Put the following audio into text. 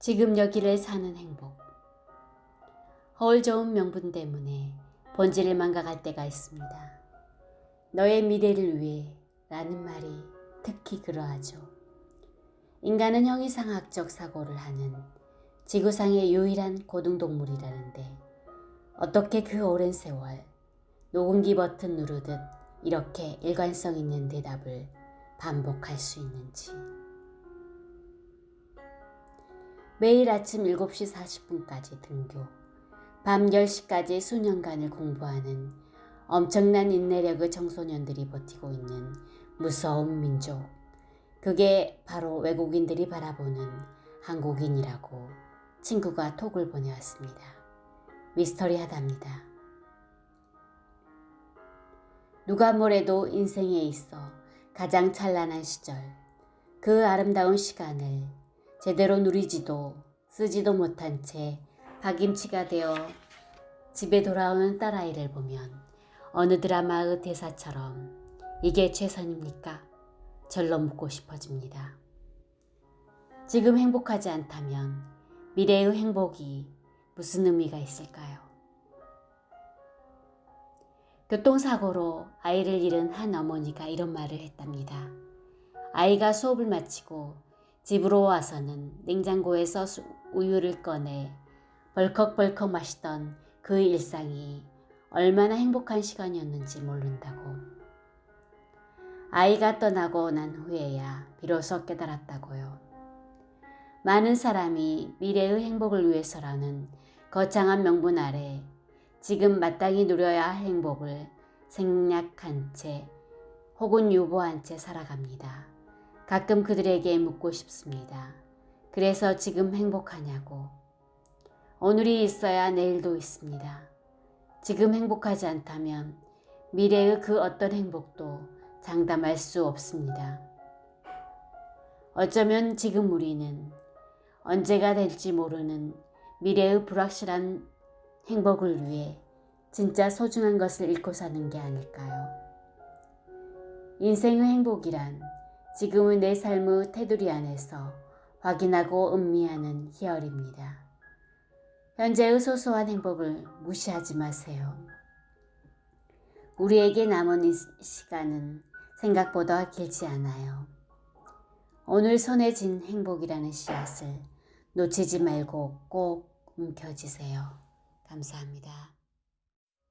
지금 여기를 사는 행복. 허울 좋은 명분 때문에 본질을 망가갈 때가 있습니다. 너의 미래를 위해 라는 말이 특히 그러하죠. 인간은 형이상학적 사고를 하는 지구상의 유일한 고등동물이라는데 어떻게 그 오랜 세월 녹음기 버튼 누르듯 이렇게 일관성 있는 대답을 반복할 수 있는지. 매일 아침 7시 40분까지 등교, 밤 10시까지 수년간을 공부하는 엄청난 인내력의 청소년들이 버티고 있는 무서운 민족. 그게 바로 외국인들이 바라보는 한국인이라고 친구가 톡을 보내왔습니다. 미스터리 하답니다. 누가 뭐래도 인생에 있어 가장 찬란한 시절, 그 아름다운 시간을 제대로 누리지도 쓰지도 못한 채 박임치가 되어 집에 돌아오는 딸아이를 보면 어느 드라마의 대사처럼 이게 최선입니까? 절로 묻고 싶어집니다. 지금 행복하지 않다면 미래의 행복이 무슨 의미가 있을까요? 교통사고로 아이를 잃은 한 어머니가 이런 말을 했답니다. 아이가 수업을 마치고 집으로 와서는 냉장고에서 수- 우유를 꺼내 벌컥벌컥 마시던 그 일상이 얼마나 행복한 시간이었는지 모른다고. 아이가 떠나고 난 후에야 비로소 깨달았다고요. 많은 사람이 미래의 행복을 위해서라는 거창한 명분 아래 지금 마땅히 누려야 할 행복을 생략한 채 혹은 유보한 채 살아갑니다. 가끔 그들에게 묻고 싶습니다. 그래서 지금 행복하냐고. 오늘이 있어야 내일도 있습니다. 지금 행복하지 않다면 미래의 그 어떤 행복도 장담할 수 없습니다. 어쩌면 지금 우리는 언제가 될지 모르는 미래의 불확실한 행복을 위해 진짜 소중한 것을 잃고 사는 게 아닐까요? 인생의 행복이란 지금의 내 삶의 테두리 안에서 확인하고 음미하는 희열입니다. 현재의 소소한 행복을 무시하지 마세요. 우리에게 남은 이 시간은 생각보다 길지 않아요. 오늘 손에 쥔 행복이라는 씨앗을 놓치지 말고 꼭 움켜쥐세요. 감사합니다.